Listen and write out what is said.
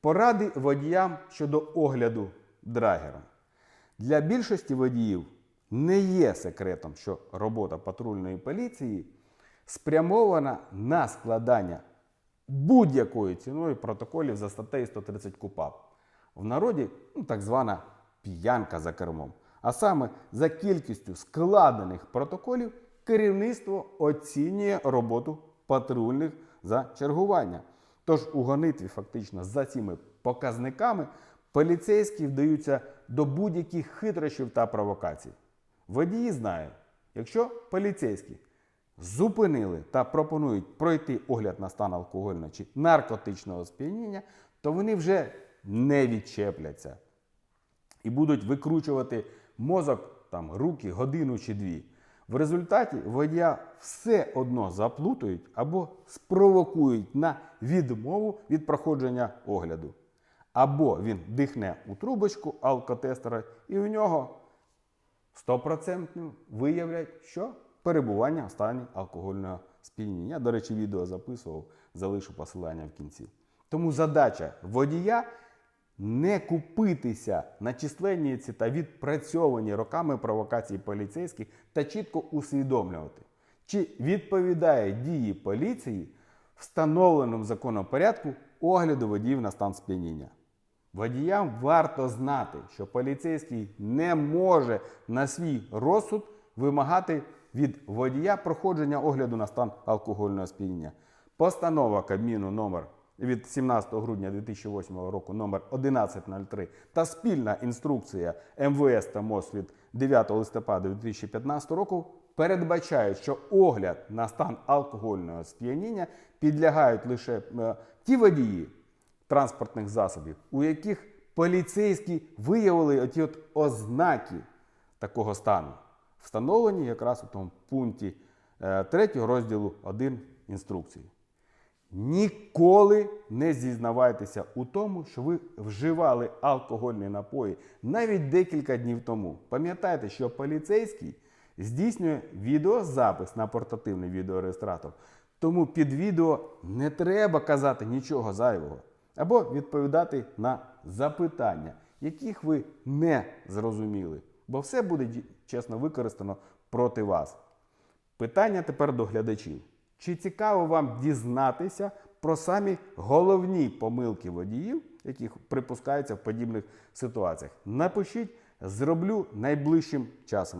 Поради водіям щодо огляду драгера. Для більшості водіїв не є секретом, що робота патрульної поліції спрямована на складання будь-якою ціною протоколів за статтею 130 КУПАП. В народі ну, так звана п'янка за кермом. А саме за кількістю складених протоколів керівництво оцінює роботу патрульних за чергування. Тож у гонитві фактично за цими показниками поліцейські вдаються до будь-яких хитрощів та провокацій. Водії знають, якщо поліцейські зупинили та пропонують пройти огляд на стан алкогольного чи наркотичного сп'яніння, то вони вже не відчепляться і будуть викручувати мозок там руки годину чи дві. В результаті водія все одно заплутають або спровокують на відмову від проходження огляду. Або він дихне у трубочку алкотестера, і у нього стопроцентно виявлять, що перебування в стані алкогольного сп'яніння. Я, до речі, відео записував, залишу посилання в кінці. Тому задача водія не купитися на численниці та відпрацьовані роками провокації поліцейських та чітко усвідомлювати, чи відповідає дії поліції встановленому законом порядку огляду водіїв на стан сп'яніння. Водіям варто знати, що поліцейський не може на свій розсуд вимагати від водія проходження огляду на стан алкогольного сп'яніння. Постанова Кабміну номер від 17 грудня 2008 року номер 1103 та спільна інструкція МВС та МОЗ від 9 листопада 2015 року передбачають, що огляд на стан алкогольного сп'яніння підлягають лише е, ті водії, транспортних засобів, у яких поліцейські виявили оті от ознаки такого стану, встановлені якраз у тому пункті 3 розділу 1 інструкції. Ніколи не зізнавайтеся у тому, що ви вживали алкогольні напої навіть декілька днів тому. Пам'ятайте, що поліцейський здійснює відеозапис на портативний відеореєстратор. Тому під відео не треба казати нічого зайвого або відповідати на запитання, яких ви не зрозуміли, бо все буде чесно використано проти вас. Питання тепер до глядачів. Чи цікаво вам дізнатися про самі головні помилки водіїв, які припускаються в подібних ситуаціях? Напишіть, зроблю найближчим часом.